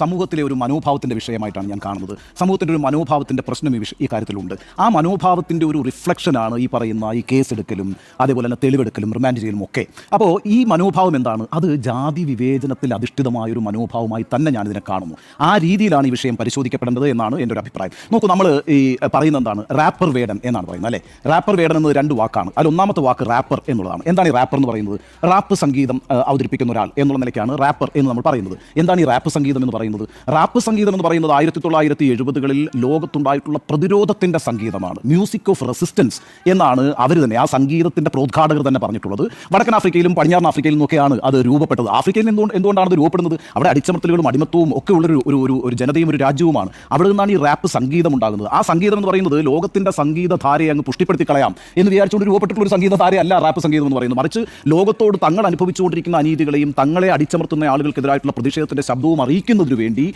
സമൂഹത്തിലെ ഒരു മനോഭാവത്തിന്റെ വിഷയമായിട്ടാണ് ഞാൻ കാണുന്നത്. സമൂഹത്തിന്റെ ഒരു മനോഭാവത്തിന്റെ പ്രശ്നം ഈ വിഷ ഈ കാര്യത്തിലുണ്ട്. ആ മനോഭാവത്തിന്റെ ഒരു റിഫ്ലക്ഷനാണ് ഈ പറയുന്ന ഈ കേസെടുക്കലും അതേപോലെ തന്നെ തെളിവെടുക്കലും റിമാൻഡ് ചെയ്യലും ഒക്കെ. അപ്പോൾ ഈ മനോഭാവം എന്താണ്? അത് ജാതി വിവേചനത്തിൽ അധിഷ്ഠിതമായ ഒരു മനോഭാവമായി തന്നെ ഞാനിതിനെ കാണുന്നു. ആ രീതിയിലാണ് ഈ വിഷയം പരിശോധിക്കപ്പെടേണ്ടത് എന്നാണ് എന്റെ ഒരു അഭിപ്രായം. നോക്കൂ നമ്മൾ ഈ പറയുന്നത് എന്താണ്? റാപ്പർ വേടൻ എന്നാണ് പറയുന്നത് അല്ലേ? റാപ്പർ വേടൻ എന്നത് രണ്ട് വാക്കാണ്. അതിൽ ഒന്നാമത്തെ വാക്ക് റാപ്പർ എന്നുള്ളതാണ്. എന്താണ് ഈ റാപ്പർ എന്ന് പറയുന്നത്? റാപ്പ് സംഗീതം അവതരിപ്പിക്കുന്ന ഒരാൾ എന്നുള്ള നിലയ്ക്കാണ് റാപ്പർ എന്ന് നമ്മൾ പറയുന്നത്. എന്താണ് ഈ റാപ്പ് സംഗീതം എന്ന് പറയുന്നത്? റാപ്പ് സംഗീതം എന്ന് പറയുന്നത് ആയിരത്തി തൊള്ളായിരത്തി എഴുപതുകളിൽ ലോകത്തുണ്ടായിട്ടുള്ള പ്രതിരോധത്തിന്റെ സംഗീതമാണ്. മ്യൂസിക് ഓഫ് റെസിസ്റ്റൻസ് എന്നാണ് അവർ തന്നെ ആ സംഗീതത്തിന്റെ പ്രോദ്ഘാടകർ തന്നെ പറഞ്ഞിട്ടുള്ളത്. വടക്കൻ ആഫ്രിക്കയിലും പടിഞ്ഞാറൻ ആഫ്രിക്കയിലും ഒക്കെയാണ് അത് രൂപപ്പെട്ടത്. ആഫ്രിക്കയിൽ എന്തുകൊണ്ട് എന്തുകൊണ്ടാണ് അത് രൂപപ്പെടുന്നത്? അവിടെ അടിച്ചമർത്തലുകളും അടിമത്വവും ഒക്കെ ഉള്ളൊരു ഒരു ഒരു ഒരു ജനതയും ഒരു രാജ്യവുമാണ്. അവിടെ നിന്നാണ് ഈ റാപ്പ് സംഗീതം ഉണ്ടാകുന്നത്. ആ സംഗീതം എന്ന് പറയുന്നത് ലോകത്തിന്റെ സംഗീതധാരയെ അങ്ങ് പുഷ്ടിപ്പെടുത്തി കളയാം എന്ന് വിചാരിച്ചുകൊണ്ട് രൂപപ്പെട്ടിട്ടുള്ള ഒരു സംഗീതധാരയല്ല റാപ്പ് സംഗീതം എന്ന് പറയുന്നത്. മറിച്ച് ലോകത്തോട് തങ്ങൾ അനുഭവിച്ചുകൊണ്ടിരിക്കുന്ന അനീതികളെയും തങ്ങളെ അടിച്ചമർത്തുന്ന ആളുകൾക്കെതിരായിട്ടുള്ള പ്രതിഷേധത്തിന്റെ ശബ്ദവും അറിയിക്കുന്നതിനു వేండి